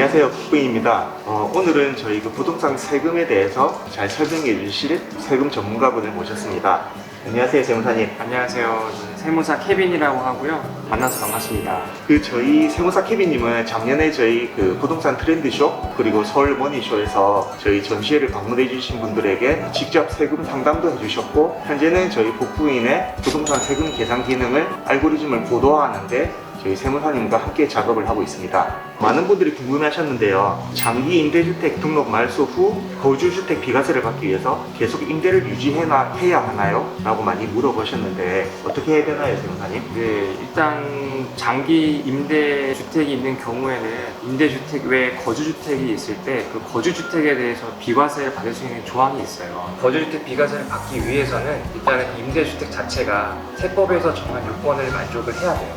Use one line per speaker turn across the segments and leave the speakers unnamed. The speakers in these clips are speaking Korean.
안녕하세요 국부인입니다 어, 오늘은 저희 그 부동산 세금에 대해서 잘 설명해 주실 세금 전문가분을 모셨습니다 안녕하세요 세무사님
안녕하세요. 저는 세무사 케빈이라고 하고요. 만나서 반갑습니다.
그 저희 세무사 케빈님은 작년에 저희 그 부동산 트렌드쇼 그리고 서울 머니쇼에서 저희 전시회를 방문해 주신 분들에게 직접 세금 상담도 해주셨고 현재는 저희 복부인의 부동산 세금 계산 기능을 알고리즘을 보도하는데 저희 세무사님과 함께 작업을 하고 있습니다. 많은 분들이 궁금해하셨는데요. 장기 임대주택 등록 말소 후 거주주택 비과세를 받기 위해서 계속 임대를 유지해야 해야 하나요? 라고 많이 물어보셨는데 어떻게 해야 되나요, 세무사님?
네, 일단 장기 임대 주택이 있는 경우에는 임대 주택 외에 거주 주택이 있을 때 그 거주 주택에 대해서 비과세를 받을 수 있는 조항이 있어요. 거주 주택 비과세를 받기 위해서는 일단은 임대 주택 자체가 세법에서 정한 요건을 만족을 해야 돼요.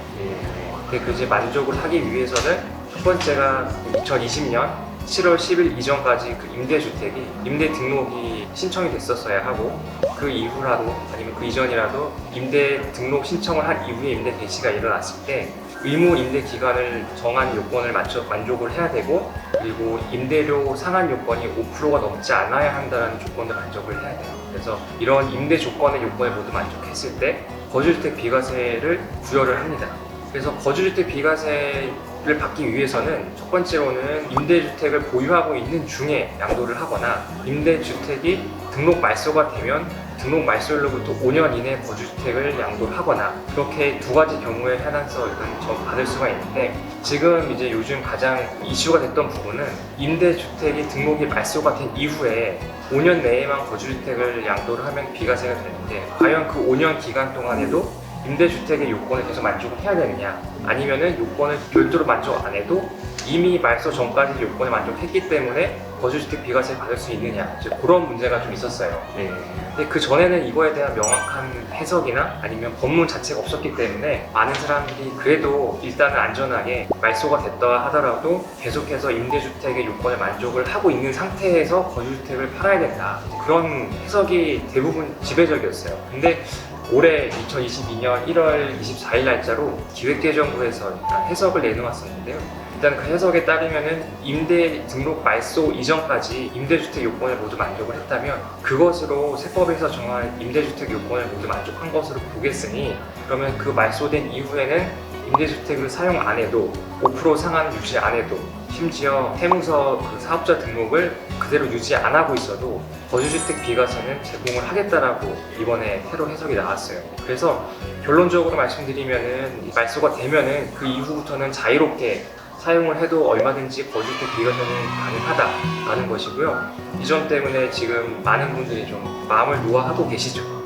근데 그 이제 만족을 하기 위해서는 첫 번째가 2020년 7월 10일 이전까지 그 임대주택이 임대 등록이 신청이 됐었어야 하고 그 이후라도 아니면 그 이전이라도 임대 등록 신청을 한 이후에 임대 대시가 일어났을 때 의무 임대 기간을 정한 요건을 만족, 만족을 해야 되고 그리고 임대료 상한 요건이 5%가 넘지 않아야 한다는 조건을 만족을 해야 돼요. 그래서 이런 임대 조건의 요건을 모두 만족했을 때 거주주택 비과세를 부여를 합니다. 그래서 거주주택 비과세를 받기 위해서는 첫 번째로는 임대주택을 보유하고 있는 중에 양도를 하거나 임대주택이 등록 말소가 되면 등록 말소일로부터 5년 이내 거주주택을 양도를 하거나 그렇게 두 가지 경우에 한해서 일단 전 받을 수가 있는데 지금 이제 요즘 가장 이슈가 됐던 부분은 임대주택이 등록이 말소가 된 이후에 5년 내에만 거주주택을 양도를 하면 비과세가 되는데 과연 그 5년 기간 동안에도 임대주택의 요건을 계속 만족을 해야 되느냐 아니면은 요건을 별도로 만족 안 해도 이미 말소 전까지 요건을 만족했기 때문에 거주주택 비과세를 받을 수 있느냐. 이제 그런 문제가 좀 있었어요.
네.
근데 그 전에는 이거에 대한 명확한 해석이나 아니면 법문 자체가 없었기 때문에 많은 사람들이 그래도 일단은 안전하게 말소가 됐다 하더라도 계속해서 임대주택의 요건을 만족을 하고 있는 상태에서 거주주택을 팔아야 된다. 그런 해석이 대부분 지배적이었어요. 근데 올해 2022년 1월 24일 날짜로 기획재정부에서 일단 해석을 내놓았었는데요. 일단 그 해석에 따르면은 임대 등록 말소 이전까지 임대주택 요건을 모두 만족을 했다면 그것으로 세법에서 정한 임대주택 요건을 모두 만족한 것으로 보겠으니 그러면 그 말소된 이후에는 임대주택을 사용 안 해도 5% 상한 유지 안 해도 심지어 세무서 그 사업자 등록을 그대로 유지 안 하고 있어도 거주주택 비과세는 제공을 하겠다라고 이번에 새로 해석이 나왔어요. 그래서 결론적으로 말씀드리면은 말소가 되면은 그 이후부터는 자유롭게 사용을 해도 얼마든지 거주주택 비과세는 가능하다라는 것이고요. 이 점 때문에 지금 많은 분들이 좀 마음을 놓아하고 계시죠.